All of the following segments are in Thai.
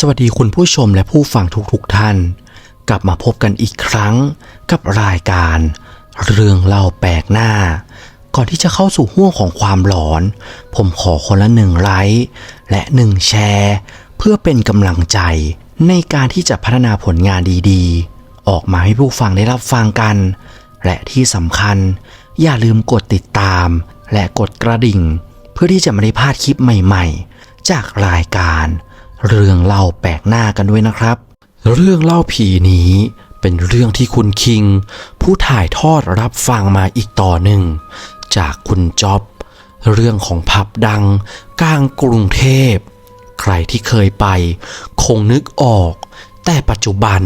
สวัสดีคุณผู้ชมและผู้ฟังทุกๆทท่าน กลับมาพบกันอีกครั้งกับรายการ เรื่องเล่าแปลกหน้า ก่อนที่จะเข้าสู่ห่วงของความหลอน ผมขอคนละหนึ่งไลค์และหนึ่งแชร์ เพื่อเป็นกำลังใจในการที่จะพัฒนาผลงานดีๆ ออกมาให้ผู้ฟังได้รับฟังกัน และที่สำคัญ อย่าลืมกดติดตาม และกดกระดิ่ง เพื่อที่จะไม่ได้พลาดคลิปใหม่ ๆ จากรายการ เรื่องเล่าแปลกหน้ากันด้วยนะครับ เรื่องเล่าผีนี้เป็นเรื่องที่คุณคิง ผู้ถ่ายทอดรับฟังมาอีกต่อหนึ่ง จากคุณจ๊อบ เรื่องของผับดังกลางกรุงเทพ ใครที่เคยไป คงนึกออก แต่ปัจจุบัน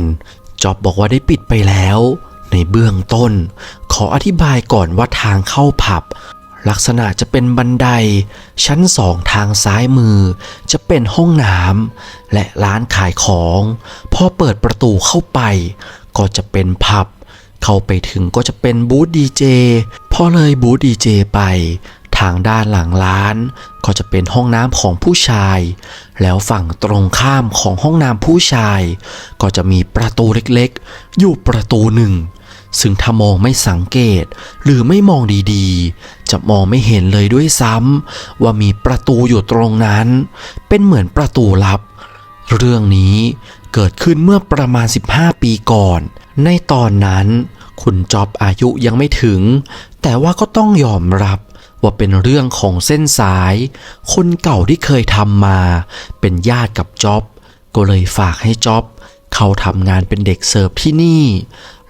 จ๊อบบอกว่าได้ปิดไปแล้ว ในเบื้องต้น ขออธิบายก่อนว่าทางเข้าผับ ลักษณะจะเป็นบันได ชั้นสองทางซ้ายมือ จะเป็นห้องน้ำและร้านขายของ พอเปิดประตูเข้าไป ก็จะเป็นผับ เข้าไปถึงก็จะเป็นบูธดีเจ พอเลยบูธดีเจไป ทางด้านหลังร้าน ก็จะเป็นห้องน้ำของผู้ชาย แล้วฝั่งตรงข้ามของห้องน้ำผู้ชาย ก็จะมีประตูเล็กๆ อยู่ประตูหนึ่ง ซึ่งถ้ามองไม่สังเกตหรือไม่มองดีๆ จะมองไม่เห็นเลยด้วยซ้ำว่ามีประตูอยู่ตรงนั้น เป็นเหมือนประตูลับ เรื่องนี้เกิดขึ้นเมื่อประมาณ 15 ปีก่อน ในตอนนั้น คุณจอบอายุยังไม่ถึง แต่ว่าก็ต้องยอมรับว่าเป็นเรื่องของเส้นสาย คนเก่าที่เคยทำมา เป็นญาติกับจอบ ก็เลยฝากให้จอบ เขาทำงานเป็นเด็กเสิร์ฟที่นี่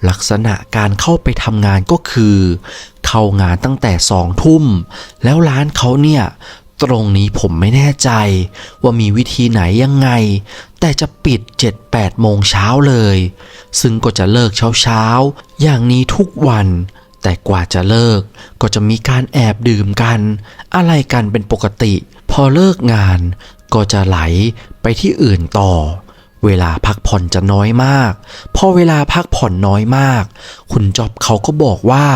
ลักษณะการเข้าไปทำงานก็คือ เข้างานตั้งแต่สองทุ่ม แล้วร้านเขาเนี่ยตรงนี้ผมไม่แน่ใจ ว่ามีวิธีไหนยังไง แต่จะปิด 7-8 โมงเช้าเลย ซึ่งก็จะเลิกเช้าๆ อย่างนี้ทุกวัน แต่กว่าจะเลิกก็จะมีการแอบดื่มกัน อะไรกันเป็นปกติ พอเลิกงานก็จะไหลไปที่อื่นต่อ เวลาพักผ่อนจะน้อยมาก พอเวลาพักผ่อนน้อยมาก คุณจอบเขาก็บอกว่า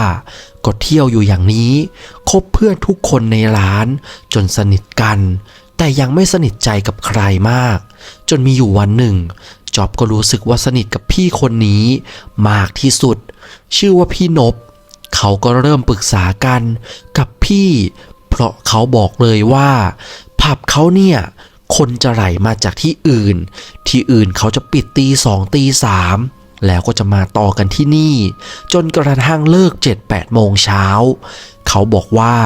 ก็เที่ยวอยู่อย่างนี้ คบเพื่อนทุกคนในร้าน จนสนิทกัน แต่ยังไม่สนิทใจกับใครมาก จนมีอยู่วันหนึ่งจอบก็รู้สึกว่าสนิทกับพี่คนนี้มากที่สุด ชื่อว่าพี่นบ เขาก็เริ่มปรึกษากันกับพี่ เพราะเขาบอกเลยว่าผับเขาเนี่ย คนจะไหลมาจากที่อื่น ที่อื่นเขาจะปิดตีสองตีสามแล้วก็จะมาต่อกันที่นี่ จนกระทั่งเลิก 7-8 โมงเช้า เขาบอกว่า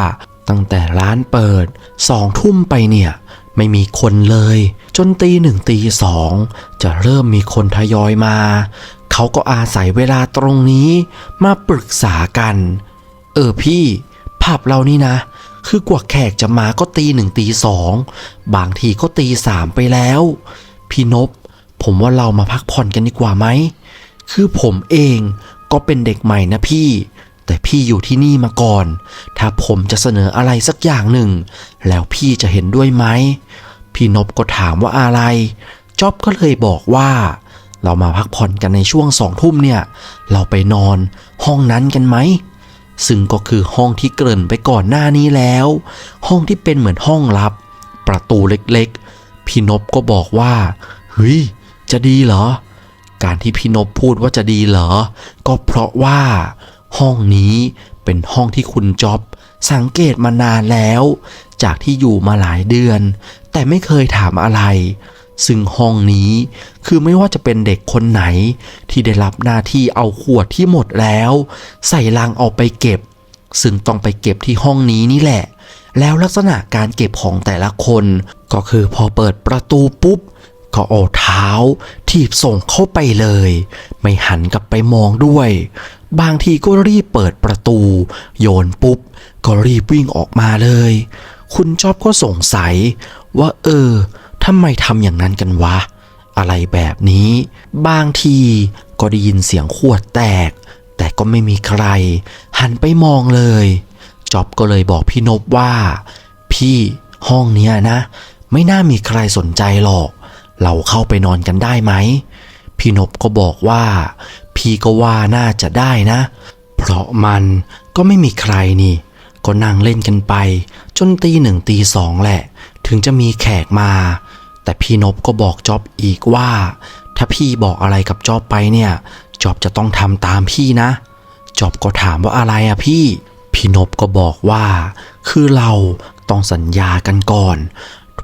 ตั้งแต่ร้านเปิดสองทุ่มไปเนี่ย ไม่มีคนเลย จนตีหนึ่งตีสองจะเริ่มมีคนทยอยมา เขาก็อาศัยเวลาตรงนี้มาปรึกษากัน เออพี่ผับเรานี่นะ คือกว่าแขกจะมาก็ตีหนึ่งตีสองบางทีก็ตีสามไปแล้ว พี่นบผมว่าเรามาพักผ่อนกันดีกว่าไหม คือผมเองก็เป็นเด็กใหม่นะพี่ แต่พี่อยู่ที่นี่มาก่อน ถ้าผมจะเสนออะไรสักอย่างหนึ่ง แล้วพี่จะเห็นด้วยไหม พี่นบก็ถามว่าอะไร จ๊อบก็เลยบอกว่า เรามาพักผ่อนกันในช่วงสองทุ่มเนี่ย เราไปนอนห้องนั้นกันไหม ซึ่งก็คือห้องที่เกริ่นไปก่อนหน้านี้แล้ว ห้องที่เป็นเหมือนห้องลับ ประตูเล็กๆ พี่นบก็บอกว่าเฮ้ยจะดีเหรอ การที่พี่นบพูดว่าจะดีเหรอ ก็เพราะว่า ห้องนี้เป็นห้องที่คุณจ๊อบสังเกตมานานแล้ว จากที่อยู่มาหลายเดือน แต่ไม่เคยถามอะไร ซึ่งห้องนี้คือไม่ว่าจะเป็นเด็กคนไหน ที่ได้รับหน้าที่เอาขวดที่หมดแล้ว ใส่ลังเอาไปเก็บ ซึ่งต้องไปเก็บที่ห้องนี้นี่แหละ แล้วลักษณะการเก็บของแต่ละคน ก็คือพอเปิดประตูปุ๊บ ก็เอาเท้าถีบส่งเข้าไปเลย ไม่หันกลับไปมองด้วย บางทีก็รีบเปิดประตู โยนปุ๊บ ก็รีบวิ่งออกมาเลย คุณจอบก็สงสัยว่าเออ ทำไมทำอย่างนั้นกันวะ อะไรแบบนี้ บางทีก็ได้ยินเสียงขวดแตก แต่ก็ไม่มีใคร หันไปมองเลยจอบก็เลยบอกพี่นบว่า พี่ห้องเนี้ยนะ ไม่น่ามีใครสนใจหรอก เราเข้าไปนอนกันได้ไหม พี่นบก็บอกว่า พี่ก็ว่าน่าจะได้นะ เพราะมันก็ไม่มีใครนี่ ก็นั่งเล่นกันไป จนตีหนึ่งตีสองแหละ ถึงจะมีแขกมา แต่พี่นบก็บอกจอบอีกว่า ถ้าพี่บอกอะไรกับจอบไปเนี่ยจอบจะต้องทำตามพี่นะจอบก็ถามว่าอะไรอะพี่ พี่นบก็บอกว่า คือเราต้องสัญญากันก่อน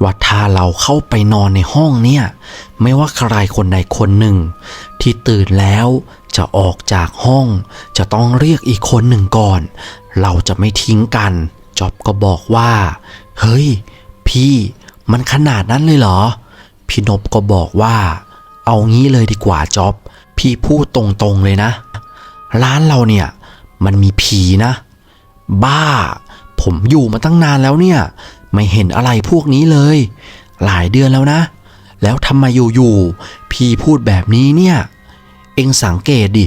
ว่าถ้าเราเข้าไปนอนในห้องเนี่ย ไม่ว่าใครคนใดคนหนึ่ง ที่ตื่นแล้วจะออกจากห้อง จะต้องเรียกอีกคนหนึ่งก่อน เราจะไม่ทิ้งกันจอบก็บอกว่า เฮ้ย พี่ มันขนาดนั้นเลยเหรอ พี่นบก็บอกว่า เอางี้เลยดีกว่าจ๊อบพี่พูดตรงๆเลยนะ ร้านเราเนี่ย มันมีผีนะ บ้า ผมอยู่มาตั้งนานแล้วเนี่ย ไม่เห็นอะไรพวกนี้เลย หลายเดือนแล้วนะ แล้วทำไมอยู่ๆพี่พูดแบบนี้เนี่ย เองสังเกตดิ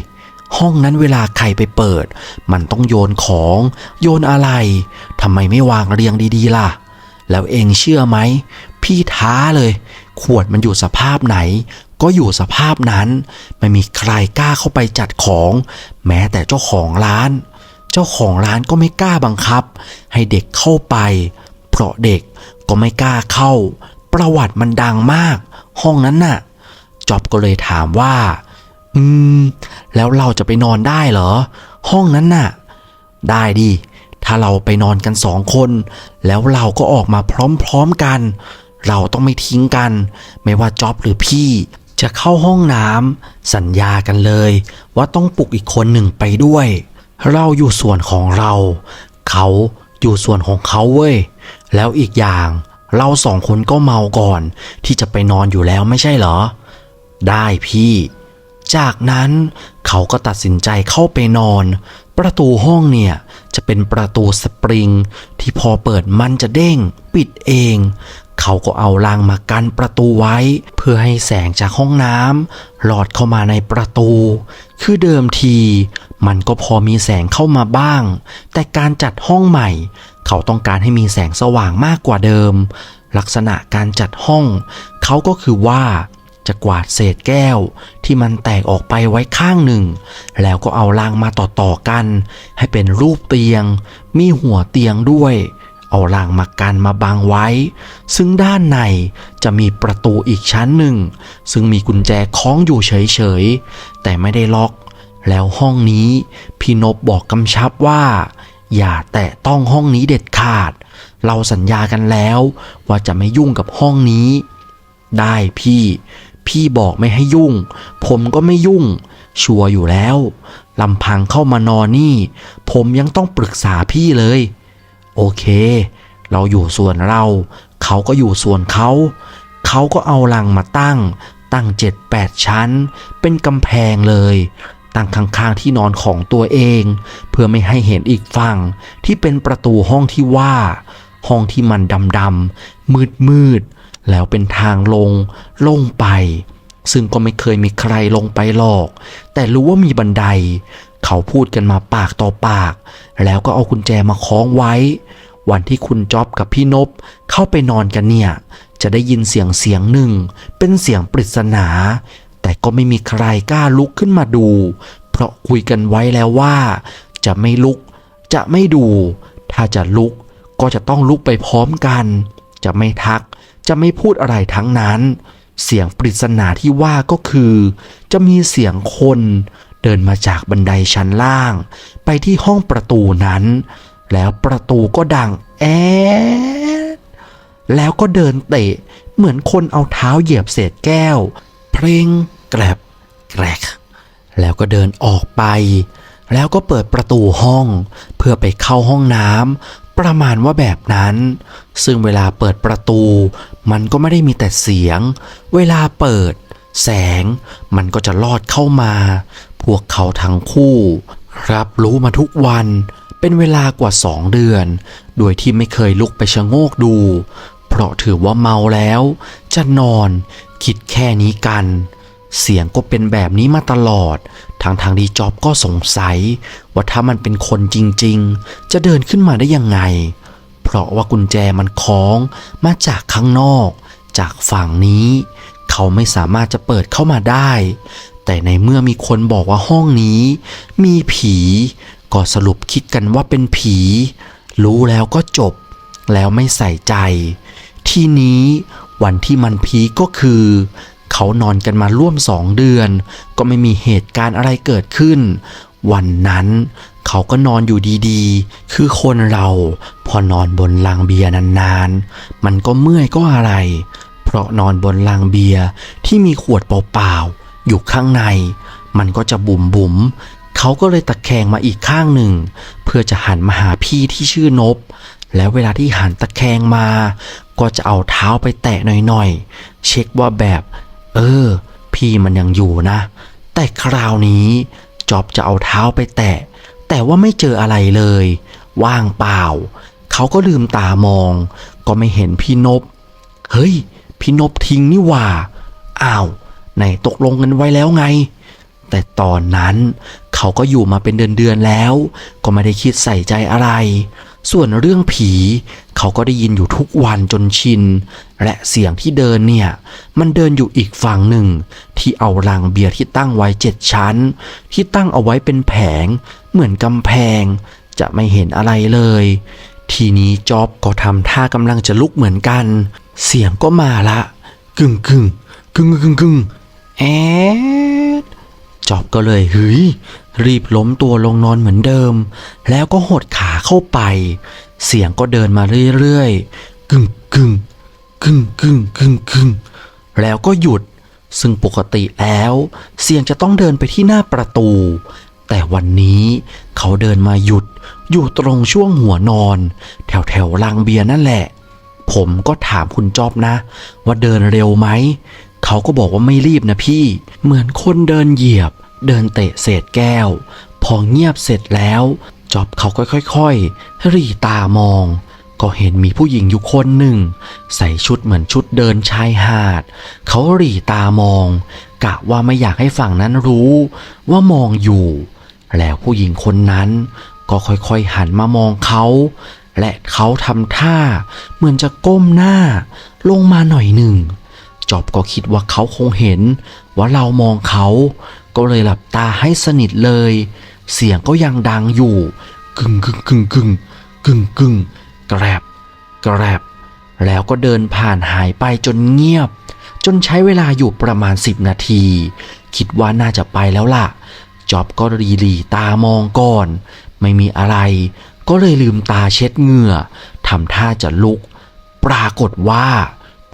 ห้องนั้นเวลาใครไปเปิด มันต้องโยนของ โยนอะไรทำไมไม่วางเรียงดีๆล่ะ แล้วเองเชื่อไหม พี่ท้าเลย ขวดมันอยู่สภาพไหน ก็อยู่สภาพนั้น ไม่มีใครกล้าเข้าไปจัดของ แม้แต่เจ้าของร้าน เจ้าของร้านก็ไม่กล้าบังคับ ให้เด็กเข้าไป เพราะเด็กก็ไม่กล้าเข้า ประวัติมันดังมาก ห้องนั้นน่ะจอบก็เลยถามว่า อืม แล้วเราจะไปนอนได้เหรอ ห้องนั้นน่ะ ได้ดิ ถ้าเราไปนอนกันสองคน แล้วเราก็ออกมาพร้อมๆกัน เราต้องไม่ทิ้งกัน ไม่ว่าจ็อบหรือพี่ จะเข้าห้องน้ำสัญญากันเลย ว่าต้องปลุกอีกคนหนึ่งไปด้วย เราอยู่ส่วนของเรา เขาอยู่ส่วนของเขาเว้ย แล้วอีกอย่างเราสองคนก็เมาก่อน ที่จะไปนอนอยู่แล้วไม่ใช่เหรอ ได้พี่ จากนั้นเขาก็ตัดสินใจเข้าไปนอน ประตูห้องเนี่ย จะเป็นประตูสปริง ที่พอเปิดมันจะเด้ง ปิดเอง เขาก็เอารางมากันประตูไว้ เพื่อให้แสงจากห้องน้ำหลอดเข้ามาในประตู คือเดิมที มันก็พอมีแสงเข้ามาบ้าง แต่การจัดห้องใหม่ เขาต้องการให้มีแสงสว่างมากกว่าเดิม ลักษณะการจัดห้อง เขาก็คือว่า จะกวาดเศษแก้วที่มันแตกออกไปไว้ข้างหนึ่ง แล้วก็เอารางมาต่อๆกัน ให้เป็นรูปเตียง มีหัวเตียงด้วย เอารางมากันมาบังไว้ ซึ่งด้านในจะมีประตูอีกชั้นหนึ่ง ซึ่งมีกุญแจคล้องอยู่เฉยๆ แต่ไม่ได้ล็อก แล้วห้องนี้พี่นบบอกกำชับว่า อย่าแตะต้องห้องนี้เด็ดขาด เราสัญญากันแล้วว่าจะไม่ยุ่งกับห้องนี้ได้พี่ พี่บอกไม่ให้ยุ่ง ผมก็ไม่ยุ่ง ชัวร์อยู่แล้วลำพังเข้ามานอนนี่ ผมยังต้องปรึกษาพี่เลย โอเค เราอยู่ส่วนเรา เขาก็อยู่ส่วนเขา เขาก็เอาลังมาตั้ง ตั้งเจ็ดแปดชั้น เป็นกำแพงเลย ตั้งข้างๆที่นอนของตัวเอง เพื่อไม่ให้เห็นอีกฝั่งที่เป็นประตูห้องที่ว่า ห้องที่มันดำๆมืดมืดๆ แล้วเป็นทางลงลงไป ซึ่งก็ไม่เคยมีใครลงไปหรอก แต่รู้ว่ามีบันได เขาพูดกันมาปากต่อปาก แล้วก็เอากุญแจมาคล้องไว้ วันที่คุณจ๊อบกับพี่นบเข้าไปนอนกันเนี่ย จะได้ยินเสียงเสียงหนึ่ง เป็นเสียงปริศนา แต่ก็ไม่มีใครกล้าลุกขึ้นมาดู เพราะคุยกันไว้แล้วว่า จะไม่ลุก จะไม่ดู ถ้าจะลุกก็จะต้องลุกไปพร้อมกัน จะไม่ทัก จะไม่พูดอะไรทั้งนั้น เสียงปริศนาที่ว่าก็คือ จะมีเสียงคนเดินมาจากบันไดชั้นล่าง ไปที่ห้องประตูนั้น แล้วประตูก็ดังแอดแล้วก็เดินเตะเหมือนคนเอาเท้าเหยียบเศษแก้ว เพลงแกรบแกรกแล้วก็เดินออกไป แล้วก็เปิดประตูห้อง เพื่อไปเข้าห้องน้ำ ประมาณว่าแบบนั้น ซึ่งเวลาเปิดประตู มันก็ไม่ได้มีแต่เสียง เวลาเปิด แสง มันก็จะลอดเข้ามา พวกเขาทั้งคู่ รับรู้มาทุกวันเป็นเวลากว่าสองเดือน โดยที่ไม่เคยลุกไปชะโงกดู เพราะถือว่าเมาแล้ว จะนอน คิดแค่นี้กัน เสียงก็เป็นแบบนี้มาตลอด ทางทางดีจ็อบก็สงสัย ว่าถ้ามันเป็นคนจริงๆ จะเดินขึ้นมาได้ยังไง เพราะว่ากุญแจมันคล้องมาจากข้างนอก จากฝั่งนี้ เขาไม่สามารถจะเปิดเข้ามาได้ แต่ในเมื่อมีคนบอกว่าห้องนี้ มีผี ก็สรุปคิดกันว่าเป็นผี รู้แล้วก็จบ แล้วไม่ใส่ใจ ทีนี้วันที่มันพีก็คือ เขานอนกันมาร่วมสองเดือน ก็ไม่มีเหตุการณ์อะไรเกิดขึ้น วันนั้นเขาก็นอนอยู่ดีๆ คือคนเราพอนอนบนลังเบียร์นานๆ มันก็เมื่อยก็อะไร เพราะนอนบนลังเบียร์ที่มีขวดเปล่าๆ อยู่ข้างใน มันก็จะบุ๋มบุ๋มๆเขาก็เลยตะแคงมาอีกข้างหนึ่ง เพื่อจะหันมาหาพี่ที่ชื่อนบ แล้วเวลาที่หันตะแคงมา ก็จะเอาเท้าไปแตะหน่อยๆ เช็คว่าแบบ เออ พี่มันยังอยู่นะ แต่คราวนี้จอบจะเอาเท้าไปแตะ แต่ว่าไม่เจออะไรเลย ว่างเปล่า เขาก็ลืมตามอง ก็ไม่เห็นพี่นบ เฮ้ย พี่นบทิ้งนี่ว่าอ้าวไหนตกลงกันไว้แล้วไง แต่ตอนนั้นเขาก็อยู่มาเป็นเดือนๆแล้ว ก็ไม่ได้คิดใส่ใจอะไร ส่วนเรื่องผี เขาก็ได้ยินอยู่ทุกวันจนชิน และเสียงที่เดินเนี่ย มันเดินอยู่อีกฝั่งหนึ่ง ที่เอารังเบียร์ที่ตั้งไว้เจ็ดชั้น ที่ตั้งเอาไว้เป็นแผง เหมือนกำแพง จะไม่เห็นอะไรเลย ทีนี้จ๊อบก็ทำท่ากำลังจะลุกเหมือนกัน เสียงก็มาละกึ่งกึ่งกึ่งกึ่งกึ่งแอดจอบก็เลยเฮ้ย รีบล้มตัวลงนอนเหมือนเดิม แล้วก็หดขาเข้าไป เสียงก็เดินมาเรื่อยๆกึ่งกึ่งกึ่งกึ่งกึ่งกึ่งแล้วก็หยุด ซึ่งปกติแล้ว เสียงจะต้องเดินไปที่หน้าประตู แต่วันนี้เขาเดินมาหยุด อยู่ตรงช่วงหัวนอน แถวแถวๆลางเบียร์นั่นแหละ ผมก็ถามคุณจอบนะ ว่าเดินเร็วไหม เขาก็บอกว่าไม่รีบนะพี่ เหมือนคนเดินเหยียบ เดินเตะเศษแก้ว พอเงียบเสร็จแล้วจอบเขาก็ค่อยๆรีตามอง ก็เห็นมีผู้หญิงอยู่คนหนึ่ง ใส่ชุดเหมือนชุดเดินชายหาด เขาหรีตามอง กะว่าไม่อยากให้ฝั่งนั้นรู้ว่ามองอยู่ แล้วผู้หญิงคนนั้นก็ค่อยๆหันมามองเขา และเขาทำท่าเหมือนจะก้มหน้า ลงมาหน่อยหนึ่งจอบก็คิดว่าเขาคงเห็นว่าเรามองเขา ก็เลยหลับตาให้สนิทเลย เสียงก็ยังดังอยู่ กึ่งกึ่งกึ่งกึ่งกึ่งกึ่งแกรบแกรบแล้วก็เดินผ่านหายไปจนเงียบ จนใช้เวลาอยู่ประมาณ 10 นาที คิดว่าน่าจะไปแล้วล่ะจอบก็รีรีตามองก่อน ไม่มีอะไร ก็เลยลืมตาเช็ดเหงื่อทำท่าจะลุก ปรากฏว่า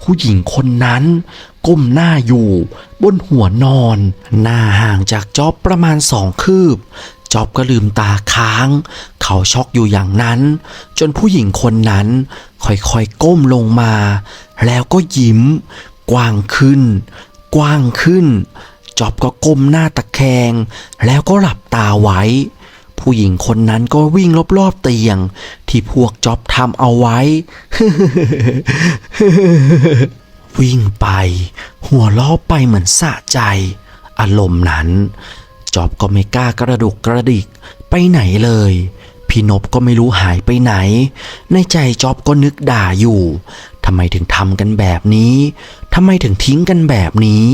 ผู้หญิงคนนั้น ก้มหน้าอยู่บนหัวนอน หน้าห่างจากจอบประมาณสองคืบจอบก็ลืมตาค้าง เขาช็อกอยู่อย่างนั้น จนผู้หญิงคนนั้น ค่อยๆก้มลงมา แล้วก็ยิ้ม กว้างขึ้น กว้างขึ้นจอบก็ก้มหน้าตะแคง แล้วก็หลับตาไว้ ผู้หญิงคนนั้นก็วิ่งรอบๆเตียง ที่พวกจ็อบทำเอาไว้ วิ่งไป หัวล้อไปเหมือนสะใจ อารมณ์นั้นจอบก็ไม่กล้ากระดุกกระดิกไปไหนเลย พี่นบก็ไม่รู้หายไปไหน ในใจจอบก็นึกด่าอยู่ทำไมถึงทำกันแบบนี้ทำไมถึงทิ้งกันแบบนี้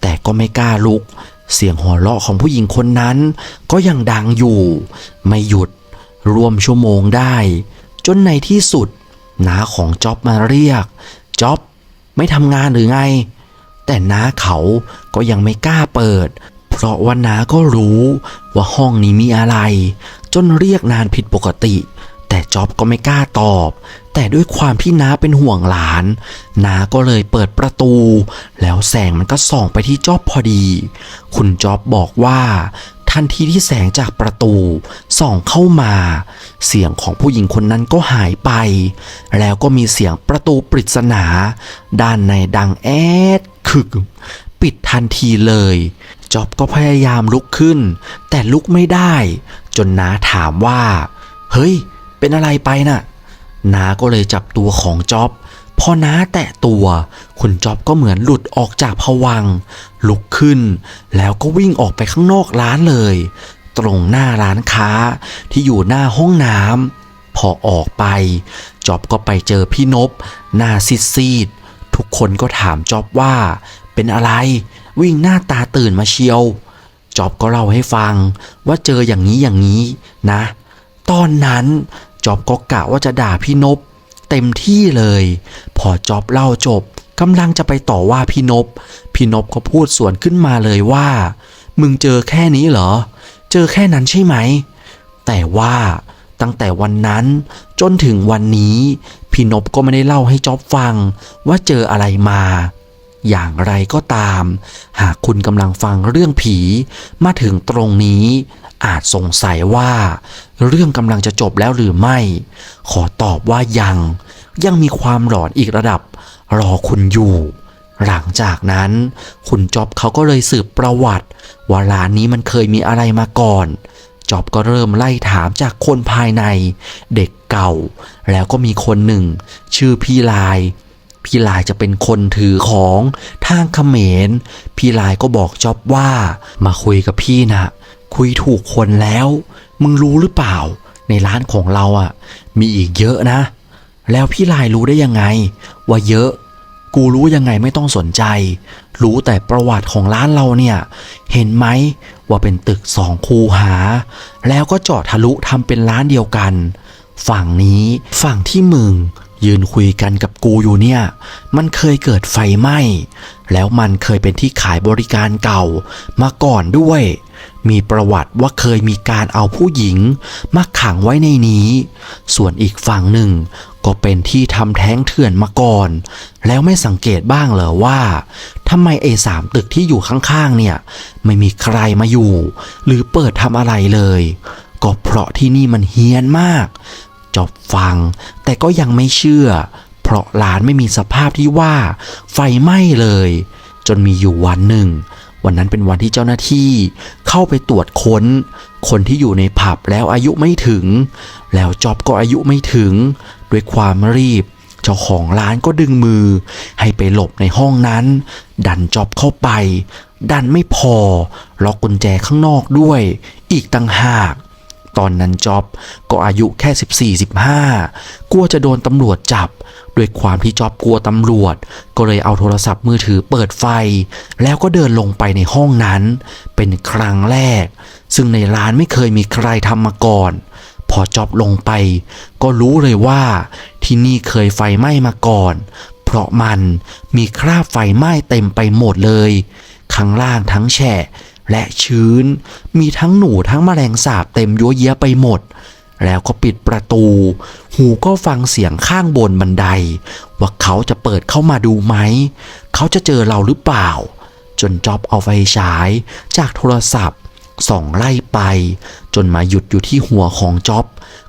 แต่ก็ไม่กล้าลุก เสียงหัวเราะของผู้หญิงคนนั้น ก็ยังดังอยู่ ไม่หยุดรวมชั่วโมงได้ จนในที่สุดน้าของจ๊อบมาเรียกจ๊อบไม่ทำงานหรือไง แต่น้าเขาก็ยังไม่กล้าเปิด เพราะว่าน้าก็รู้ว่าห้องนี้มีอะไร จนเรียกนานผิดปกติ แต่จ๊อบก็ไม่กล้าตอบ แต่ด้วยความที่น้าเป็นห่วงหลาน น้าก็เลยเปิดประตู แล้วแสงมันก็ส่องไปที่จอบพอดี คุณจอบบอกว่า ทันทีที่แสงจากประตู ส่องเข้ามา เสียงของผู้หญิงคนนั้นก็หายไป แล้วก็มีเสียงประตูปริศนา ด้านในดังแอดคึก ปิดทันทีเลยจอบก็พยายามลุกขึ้น แต่ลุกไม่ได้ จนน้าถามว่า เฮ้ย เป็นอะไรไปน่ะ น้าก็เลยจับตัวของจ๊อบพอน้าแตะตัว คุณจ๊อบก็เหมือนหลุดออกจากผวัง ลุกขึ้น แล้วก็วิ่งออกไปข้างนอกร้านเลย ตรงหน้าร้านค้าที่อยู่หน้าห้องน้ำพอออกไปจ๊อบก็ไปเจอพี่นบหน้าซีดทุกคนก็ถามจ๊อบว่า เป็นอะไร วิ่งหน้าตาตื่นมาเชียวจ๊อบก็เล่าให้ฟังว่าเจออย่างนี้อย่างนี้นะ ตอนนั้น จอบก็กะว่าจะด่าพี่นบเต็มที่เลย พอจอบเล่าจบกำลังจะไปต่อว่าพี่นบพี่นบก็พูดสวนขึ้นมาเลยว่า มึงเจอแค่นี้เหรอ เจอแค่นั้นใช่ไหม แต่ว่าตั้งแต่วันนั้นจนถึงวันนี้พี่นบก็ไม่ได้เล่าให้จ๊อบฟังว่าเจออะไรมา อย่างไรก็ตาม หากคุณกำลังฟังเรื่องผีมาถึงตรงนี้ อาจสงสัยว่า เรื่องกำลังจะจบแล้วหรือไม่ ขอตอบว่ายัง ยังมีความหลอนอีกระดับ รอคุณอยู่ หลังจากนั้น คุณจอบเขาก็เลยสืบประวัติว่าร้านนี้มันเคยมีอะไรมาก่อนจอบก็เริ่มไล่ถามจากคนภายใน เด็กเก่า แล้วก็มีคนหนึ่ง ชื่อพี่ลาย พี่ลายจะเป็นคนถือของทางเขมร พี่ลายก็บอกจอบว่า มาคุยกับพี่นะ คุยถูกคนแล้ว มึงรู้หรือเปล่า ในร้านของเราอะ มีอีกเยอะนะ แล้วพี่ลายรู้ได้ยังไง ว่าเยอะ กูรู้ยังไงไม่ต้องสนใจ รู้แต่ประวัติของร้านเราเนี่ย เห็นไหมว่าเป็นตึกสองคูหา แล้วก็เจาะทะลุทำเป็นร้านเดียวกัน ฝั่งนี้ฝั่งที่มึงยืนคุยกันกับกูอยู่เนี่ย มันเคยเกิดไฟไหม้ แล้วมันเคยเป็นที่ขายบริการเก่ามาก่อนด้วย มีประวัติว่าเคยมีการเอาผู้หญิงมาขังไว้ในนี้ ส่วนอีกฝั่งหนึ่ง ก็เป็นที่ทำแท้งเถื่อนมาก่อน แล้วไม่สังเกตบ้างเหรอว่าทำไมเอสามตึกที่อยู่ข้างๆเนี่ย ไม่มีใครมาอยู่ หรือเปิดทำอะไรเลย ก็เพราะที่นี่มันเฮี้ยนมาก จบฟัง แต่ก็ยังไม่เชื่อ เพราะร้านไม่มีสภาพที่ว่า ไฟไหม้เลย จนมีอยู่วันหนึ่ง วันนั้นเป็นวันที่เจ้าหน้าที่เข้าไปตรวจค้น คนที่อยู่ในผับแล้วอายุไม่ถึง แล้วจอบก็อายุไม่ถึง ด้วยความรีบ เจ้าของร้านก็ดึงมือ ให้ไปหลบในห้องนั้น ดันจอบเข้าไป ดันไม่พอล็อกกุญแจข้างนอกด้วย อีกต่างหาก ตอนนั้นจ็อบก็อายุแค่ 14-15 กลัวจะโดนตำรวจจับ ด้วยความที่จ็อบกลัวตำรวจ ก็เลยเอาโทรศัพท์มือถือเปิดไฟ แล้วก็เดินลงไปในห้องนั้น เป็นครั้งแรก ซึ่งในร้านไม่เคยมีใครทำมาก่อน พอจ็อบลงไป ก็รู้เลยว่าที่นี่เคยไฟไหม้มาก่อน เพราะมันมีคราบไฟไหม้เต็มไปหมดเลยข้างล่างทั้งแฉะ และชื้น มีทั้งหนูทั้งแมลงสาบเต็มยัวเยียไปหมด แล้วก็ปิดประตู หูก็ฟังเสียงข้างบนบันได ว่าเขาจะเปิดเข้ามาดูไหม เขาจะเจอเราหรือเปล่า จนจอบเอาไฟฉายจากโทรศัพท์ส่องไล่ไป จนมาหยุดอยู่ที่หัวของจ็อบ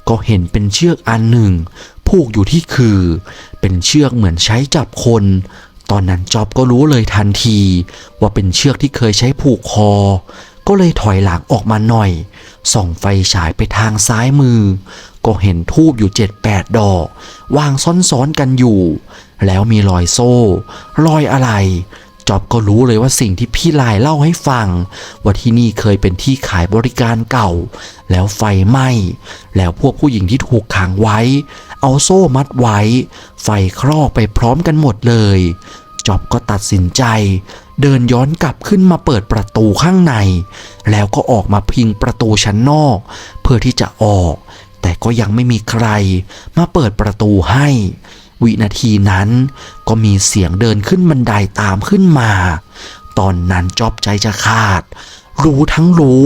ก็เห็นเป็นเชือกอันหนึ่ง ผูกอยู่ที่คือ เป็นเชือกเหมือนใช้จับคน ตอนนั้นจอบก็รู้เลยทันที ว่าเป็นเชือกที่เคยใช้ผูกคอ ก็เลยถอยหลังออกมาหน่อย ส่องไฟฉายไปทางซ้ายมือ ก็เห็นทูบอยู่เจ็ดแปดดอก วางซ้อนๆกันอยู่ แล้วมีรอยโซ่ รอยอะไร จอบก็รู้เลยว่าสิ่งที่พี่ลายเล่าให้ฟัง ว่าที่นี่เคยเป็นที่ขายบริการเก่า แล้วไฟไหม้แล้วพวกผู้หญิงที่ถูกขังไว้ เอาโซ่มัดไว้ ไฟคลอกไปพร้อมกันหมดเลยจอบก็ตัดสินใจ เดินย้อนกลับขึ้นมาเปิดประตูข้างใน แล้วก็ออกมาพิงประตูชั้นนอก เพื่อที่จะออก แต่ก็ยังไม่มีใครมาเปิดประตูให้ วินาทีนั้นก็มีเสียงเดินขึ้นบันไดตามขึ้นมา ตอนนั้นจอบใจจะขาด รู้ทั้งรู้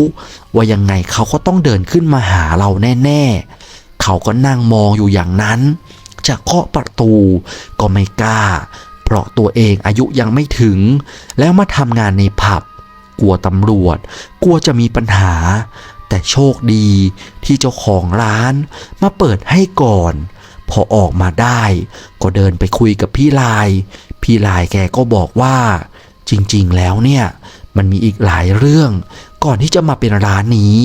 ว่ายังไงเขาก็ต้องเดินขึ้นมาหาเราแน่ ๆ เขาก็นั่งมองอยู่อย่างนั้น จะเคาะประตูก็ไม่กล้า เพราะตัวเองอายุยังไม่ถึง แล้วมาทำงานในผับ กลัวตำรวจ กลัวจะมีปัญหา แต่โชคดีที่เจ้าของร้านมาเปิดให้ก่อน พอออกมาได้ ก็เดินไปคุยกับพี่ลาย พี่ลายแกก็บอกว่า จริงๆแล้วเนี่ย มันมีอีกหลายเรื่องก่อนที่จะมาเป็นร้านนี้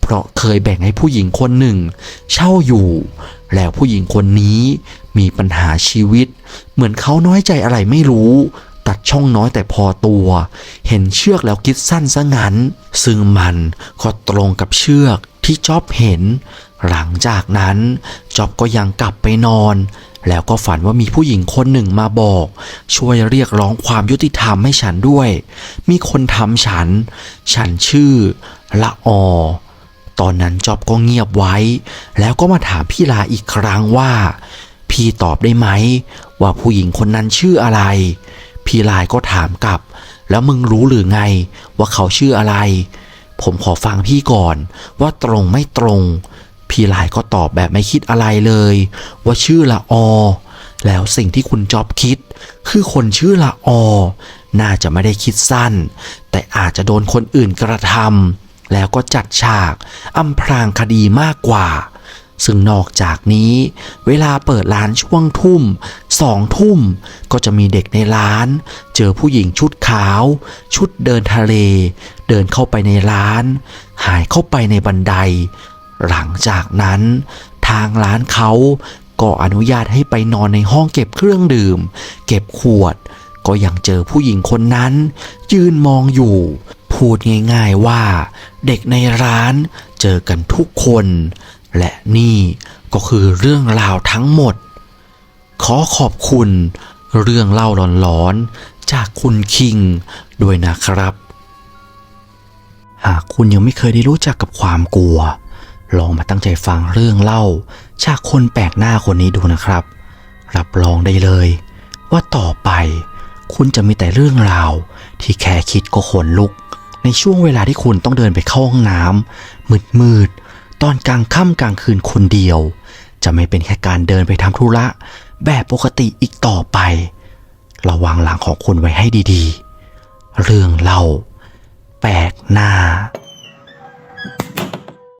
เพราะเคยแบ่งให้ผู้หญิงคนหนึ่ง เช่าอยู่ แล้วผู้หญิงคนนี้มีปัญหาชีวิต เหมือนเขาน้อยใจอะไรไม่รู้ตัดช่องน้อยแต่พอตัว เห็นเชือกแล้วคิดสั้นซะงั้น ซึ่งมันก็ตรงกับเชือกที่จอบเห็น หลังจากนั้นจ๊อบก็ยังกลับไปนอน แล้วก็ฝันว่ามีผู้หญิงคนหนึ่งมาบอก ช่วยเรียกร้องความยุติธรรมให้ฉันด้วย มีคนทำฉัน ฉันชื่อ ละออ ตอนนั้นจอบก็เงียบไว้ แล้วก็มาถามพี่ลาอีกครั้งว่า พี่ตอบได้ไหม ว่าผู้หญิงคนนั้นชื่ออะไร พี่ลายก็ถามกลับ แล้วมึงรู้หรือไง ว่าเขาชื่ออะไร ผมขอฟังพี่ก่อนว่าตรงไม่ตรง พี่หลายก็ตอบแบบไม่คิดอะไรเลย ว่าชื่อละออ แล้วสิ่งที่คุณจ๊อบคิด คือคนชื่อละออ น่าจะไม่ได้คิดสั้น แต่อาจจะโดนคนอื่นกระทำแล้วก็จัดฉากอำพรางคดีมากกว่า ซึ่งนอกจากนี้ เวลาเปิดร้านช่วงทุ่มสองทุ่มก็จะมีเด็กในร้าน เจอผู้หญิงชุดขาว ชุดเดินทะเล เดินเข้าไปในร้าน หายเข้าไปในบันได หลังจากนั้นทางร้านเขาก็อนุญาตให้ไปนอนในห้องเก็บเครื่องดื่ม เก็บขวด ก็ยังเจอผู้หญิงคนนั้น ยืนมองอยู่ พูดง่ายๆว่า เด็กในร้านเจอกันทุกคน และนี่ก็คือเรื่องราวทั้งหมด ขอขอบคุณ เรื่องเล่าหลอนๆ จากคุณคิงด้วยนะครับ หากคุณยังไม่เคยได้รู้จักกับความกลัว ลองมาตั้งใจฟังเรื่องเล่าจากคนแปลกหน้าคนนี้ดูนะครับ รับรองได้เลย ว่าต่อไป คุณจะมีแต่เรื่องราว ที่แค่คิดก็ขนลุก ในช่วงเวลาที่คุณต้องเดินไปเข้าห้องน้ำมืดมืดๆตอนกลางค่ำกลางคืนคนเดียว จะไม่เป็นแค่การเดินไปทำธุระ แบบปกติอีกต่อไป ระวังหลังของคุณไว้ให้ดีๆ เรื่องเล่าแปลกหน้า